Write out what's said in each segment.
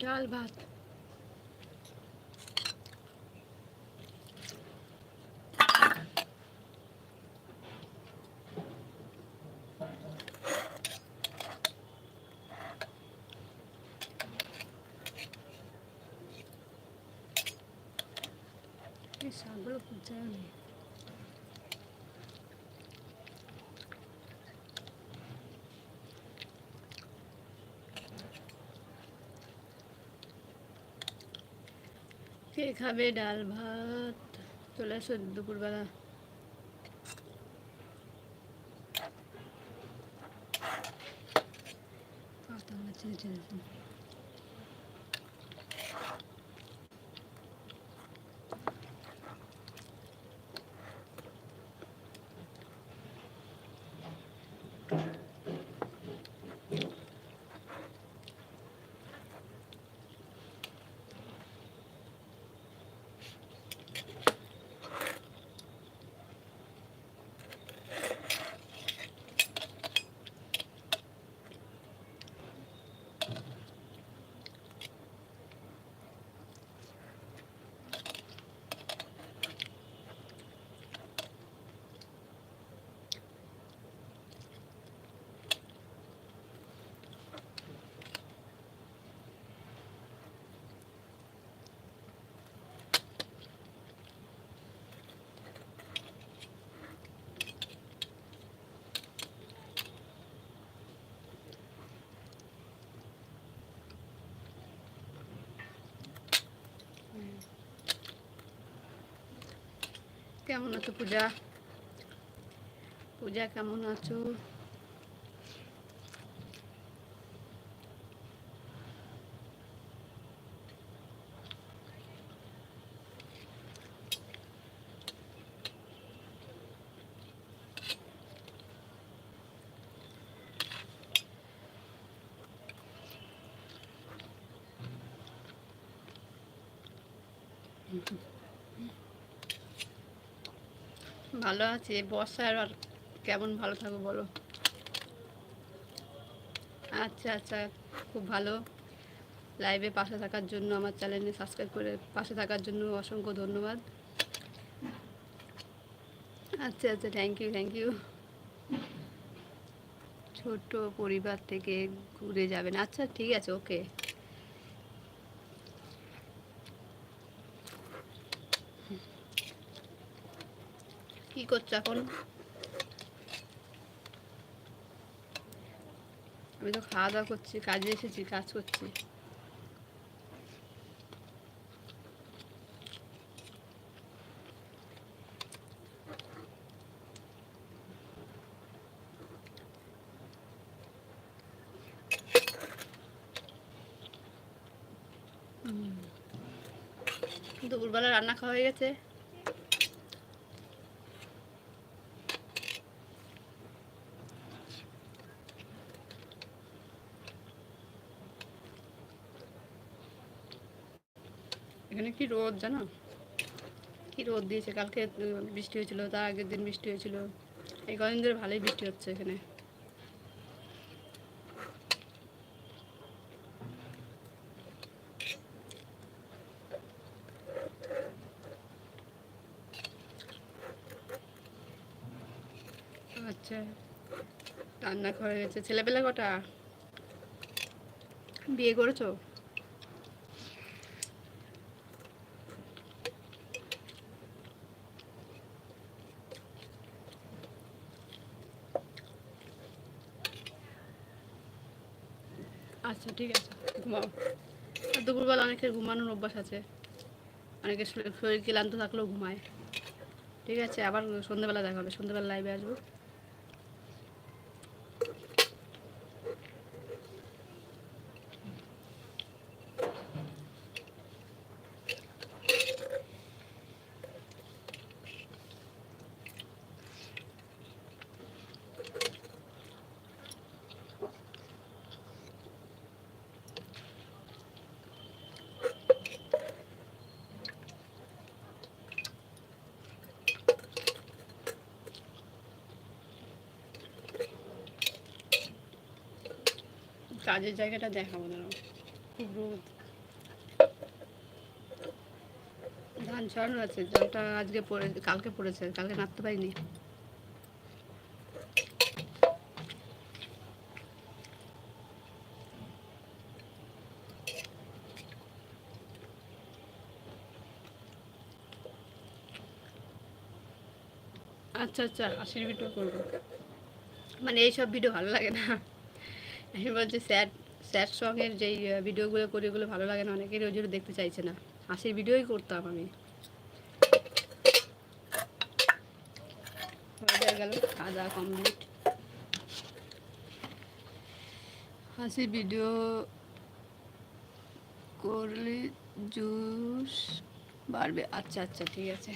ডাল ভাত এই শাকগুলো খুব কে খাবে ডাল ভাত চলে আসো দুপুরবেলা পাতা ঝোল। কেমন আছো পূজা পূজা কেমন আছো ভালো আছি এই বর্ষায় আর কেমন ভালো থাকব বলো? আচ্ছা আচ্ছা খুব ভালো। লাইভে পাশে থাকার জন্য, আমার চ্যানেলে সাবস্ক্রাইব করে পাশে থাকার জন্য অসংখ্য ধন্যবাদ। আচ্ছা আচ্ছা থ্যাংক ইউ থ্যাংক ইউ ছোট পরিবার থেকে ঘুরে যাবেন। আচ্ছা ঠিক আছে ওকে করছ এখন। আমি তো খাওয়া দাওয়া করছি, কাজে এসেছি, কাজ করছি। দুপুরবেলা রান্না খাওয়া হয়ে গেছে। এখানে কি রোদ জানো? কি রোদ দিয়েছে? কালকে বৃষ্টি হয়েছিল, তার আগের দিন বৃষ্টি হয়েছিল। এই কদিন ধরে ভালোই বৃষ্টি হচ্ছে এখানে। আচ্ছা রান্না করে গেছে। ছেলেপেলে কটা? বিয়ে করেছ? আচ্ছা ঠিক আছে, ঘুমাও। আর দুপুরবেলা অনেকের ঘুমানোর অভ্যাস আছে। অনেকে শরীর ক্লান্ত থাকলেও ঘুমায়। ঠিক আছে, আবার সন্ধ্যেবেলা দেখা হবে। সন্ধ্যেবেলা লাইভে আসব। কাজের জায়গাটা দেখাবো, দাঁড়াও। খুব রোদ। ধান ছড়ানো আছে, জলটা আজকে পড়ে, কালকে পড়েছে, কালকে নামতে পারিনি। আচ্ছা আচ্ছা আশির ভিডিও করব। মানে এইসব ভিডিও ভালো লাগে না। আমি বলছি স্যাড স্যাড সঙের যেই ভিডিওগুলো করি ওগুলো ভালো লাগে না। অনেকেরই ওই জন্য দেখতে চাইছে না। হাসির ভিডিওই করতাম আমি। হয়ে গেল খাওয়া কমপ্লিট হাসির ভিডিও করলে জুস বাড়বে। আচ্ছা আচ্ছা ঠিক আছে।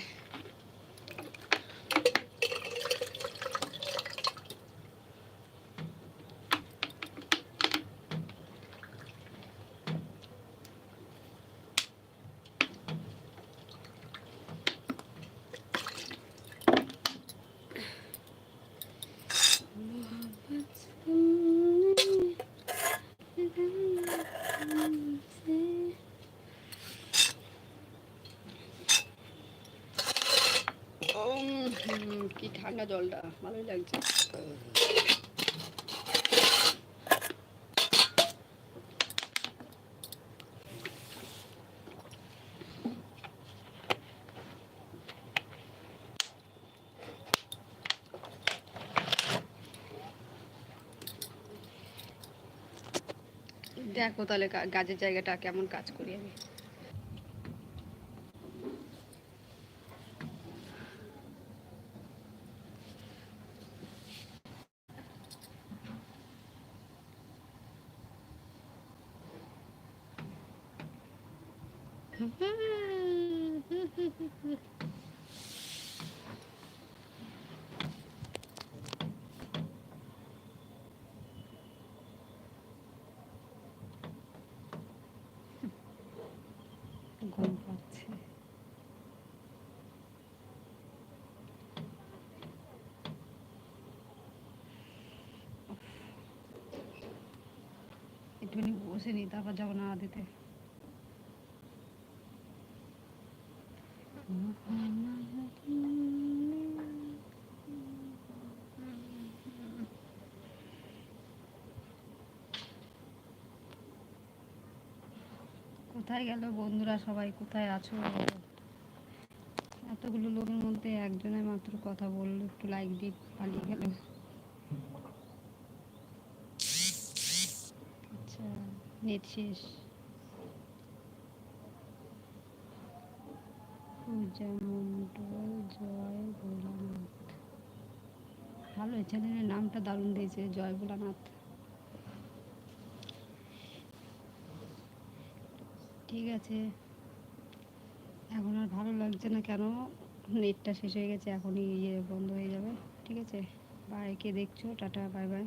কি ঠান্ডা জলটা? ভালোই লাগছে। দেখো তাহলে কাজের জায়গাটা কেমন কাজ করি আমি। ঘুম পাচ্ছে একটুখানি বসে নি তারপর যাবো না দিতে কোথায় গেল? বন্ধুরা সবাই কোথায় আছো? এতগুলো লোকের মধ্যে একজনের মাত্র কথা বলল, একটু লাইক দিয়ে পালিয়ে গেল। আচ্ছা ভালো চ্যানেলের নামটা দারুণ দিয়েছে, জয় ভোলানাথ। ঠিক আছে। এখন আর ভালো লাগছে না কেন? নেটটা শেষ হয়ে গেছে, এখনই ইয়ে বন্ধ হয়ে যাবে। ঠিক আছে? বাইকে দেখছ? Tata bye bye